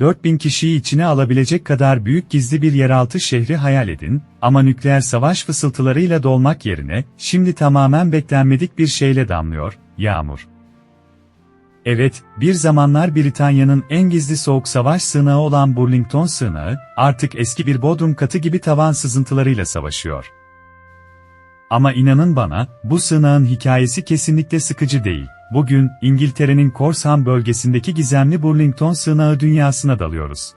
4000 kişiyi içine alabilecek kadar büyük gizli bir yeraltı şehri hayal edin, ama nükleer savaş fısıltılarıyla dolmak yerine, şimdi tamamen beklenmedik bir şeyle damlıyor, yağmur. Evet, bir zamanlar Britanya'nın en gizli soğuk savaş sığınağı olan Burlington sığınağı, artık eski bir bodrum katı gibi tavan sızıntılarıyla savaşıyor. Ama inanın bana, bu sığınağın hikayesi kesinlikle sıkıcı değil. Bugün, İngiltere'nin Corsham bölgesindeki gizemli Burlington sığınağı dünyasına dalıyoruz.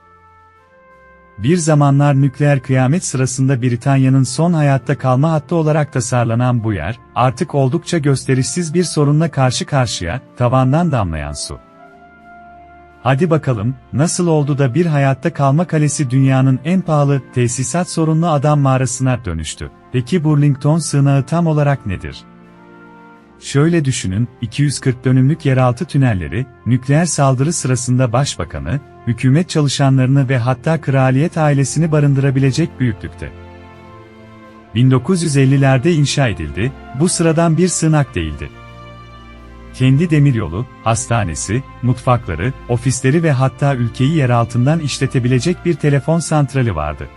Bir zamanlar nükleer kıyamet sırasında Britanya'nın son hayatta kalma hattı olarak tasarlanan bu yer, artık oldukça gösterişsiz bir sorunla karşı karşıya, tavandan damlayan su. Hadi bakalım, nasıl oldu da bir hayatta kalma kalesi dünyanın en pahalı, tesisat sorunlu adam mağarasına dönüştü? Peki Burlington sığınağı tam olarak nedir? Şöyle düşünün, 240 dönümlük yeraltı tünelleri, nükleer saldırı sırasında başbakanı, hükümet çalışanlarını ve hatta kraliyet ailesini barındırabilecek büyüklükte. 1950'lerde inşa edildi, bu sıradan bir sığınak değildi. Kendi demiryolu, hastanesi, mutfakları, ofisleri ve hatta ülkeyi yer altından işletebilecek bir telefon santrali vardı.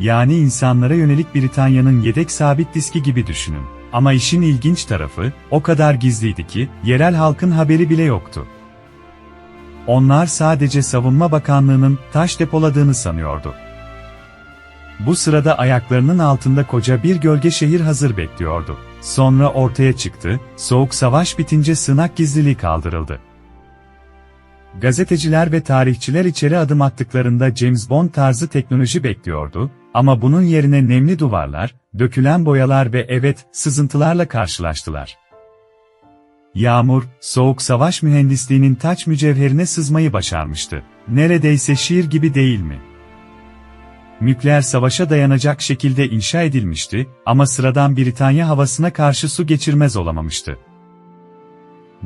Yani insanlara yönelik Britanya'nın yedek sabit diski gibi düşünün. Ama işin ilginç tarafı, o kadar gizliydi ki, yerel halkın haberi bile yoktu. Onlar sadece Savunma Bakanlığı'nın taş depoladığını sanıyordu. Bu sırada ayaklarının altında koca bir gölge şehir hazır bekliyordu. Sonra ortaya çıktı, soğuk savaş bitince sığınak gizliliği kaldırıldı. Gazeteciler ve tarihçiler içeri adım attıklarında James Bond tarzı teknoloji bekliyordu, ama bunun yerine nemli duvarlar, dökülen boyalar ve evet, sızıntılarla karşılaştılar. Yağmur, soğuk savaş mühendisliğinin taç mücevherine sızmayı başarmıştı. Neredeyse şiir gibi değil mi? Nükleer savaşa dayanacak şekilde inşa edilmişti ama sıradan Britanya havasına karşı su geçirmez olamamıştı.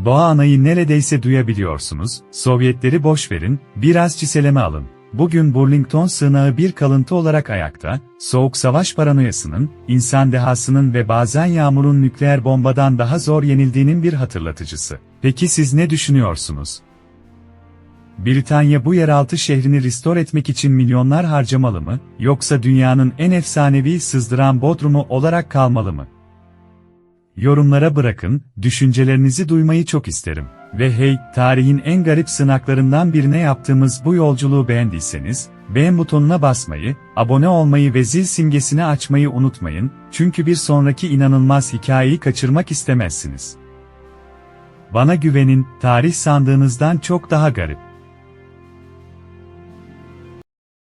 Doğa anayı neredeyse duyabiliyorsunuz, Sovyetleri boş verin, biraz çiseleme alın. Bugün Burlington sığınağı bir kalıntı olarak ayakta, soğuk savaş paranoyasının, insan dehasının ve bazen yağmurun nükleer bombadan daha zor yenildiğinin bir hatırlatıcısı. Peki siz ne düşünüyorsunuz? Britanya bu yeraltı şehrini restore etmek için milyonlar harcamalı mı, yoksa dünyanın en efsanevi sızdıran Bodrum'u olarak kalmalı mı? Yorumlara bırakın, düşüncelerinizi duymayı çok isterim. Ve hey, tarihin en garip sınaklarından birine yaptığımız bu yolculuğu beğendiyseniz, beğen butonuna basmayı, abone olmayı ve zil simgesini açmayı unutmayın, çünkü bir sonraki inanılmaz hikayeyi kaçırmak istemezsiniz. Bana güvenin, tarih sandığınızdan çok daha garip.